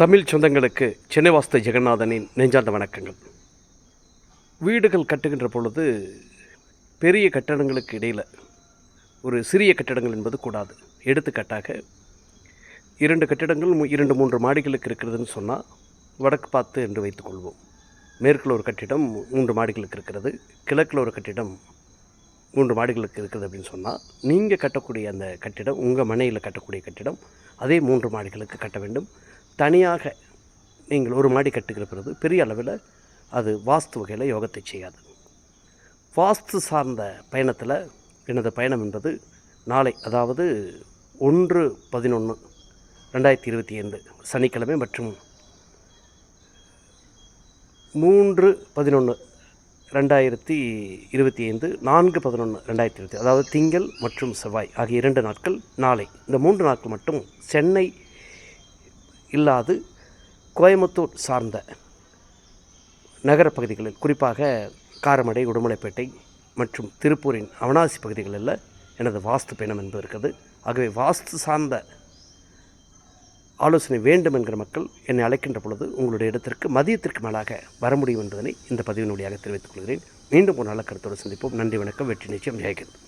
தமிழ் சொந்தங்களுக்கு சென்னை வாஸ்து ஜெகநாதனின் நெஞ்சார்ந்த வணக்கங்கள். வீடுகள் கட்டுகின்ற பொழுது பெரிய கட்டடங்களுக்கு இடையில் ஒரு சிறிய கட்டடங்கள் என்பது கூடாது. எடுத்துக்காட்டாக இரண்டு கட்டிடங்கள் இரண்டு மூன்று மாடிகளுக்கு இருக்கிறதுன்னு சொன்னால் வடக்கு பார்த்து என்று வைத்துக்கொள்வோம் மேற்கில் ஒரு கட்டிடம் மூன்று மாடிகளுக்கு இருக்கிறது. கிழக்கில் ஒரு கட்டிடம் மூன்று மாடிகளுக்கு இருக்குது அப்படின்னு சொன்னால் நீங்கள் கட்டக்கூடிய அந்த கட்டிடம் உங்கள் மனையில் கட்டக்கூடிய கட்டிடம் அதே மூன்று மாடிகளுக்கு கட்ட வேண்டும். தனியாக நீங்கள் ஒரு மாடி கட்டுகிற பிறகு பெரிய அளவில் அது வாஸ்து வகையில் யோகத்தை செய்யாது. வாஸ்து சார்ந்த பயணத்தில் எனது பயணம் என்பது நாளை அதாவது ஒன்று பதினொன்று ரெண்டாயிரத்தி இருபத்தி ஐந்து சனிக்கிழமை மற்றும் மூன்று பதினொன்று ரெண்டாயிரத்தி இருபத்தி ஐந்து நான்கு பதினொன்று ரெண்டாயிரத்தி இருபத்தி அதாவது திங்கள் மற்றும் செவ்வாய் ஆகிய இரண்டு நாட்கள் நாளை. இந்த மூன்று நாட்கள் மட்டும் சென்னை இல்லாது கோயம்புத்தூர் சார்ந்த நகரப் பகுதிகளில் குறிப்பாக காரமடை உடுமலைப்பேட்டை மற்றும் திருப்பூரின் அவனாசி பகுதிகளில் எனது வாஸ்து பயணம் என்பது இருக்குது ஆகவே வாஸ்து சார்ந்த ஆலோசனை வேண்டும் என்கிற மக்கள் என்னை அழைக்கின்ற பொழுது உங்களுடைய இடத்திற்கு மதியத்திற்கு மேலாக வர முடியும் என்பதனை இந்த பதிவின் வழியாக தெரிவித்துக் கொள்கிறேன். மீண்டும் ஒரு நல்ல கருத்தோடு சந்திப்போம். நன்றி வணக்கம். வெற்றி நிச்சயம். ஜெயகந்த்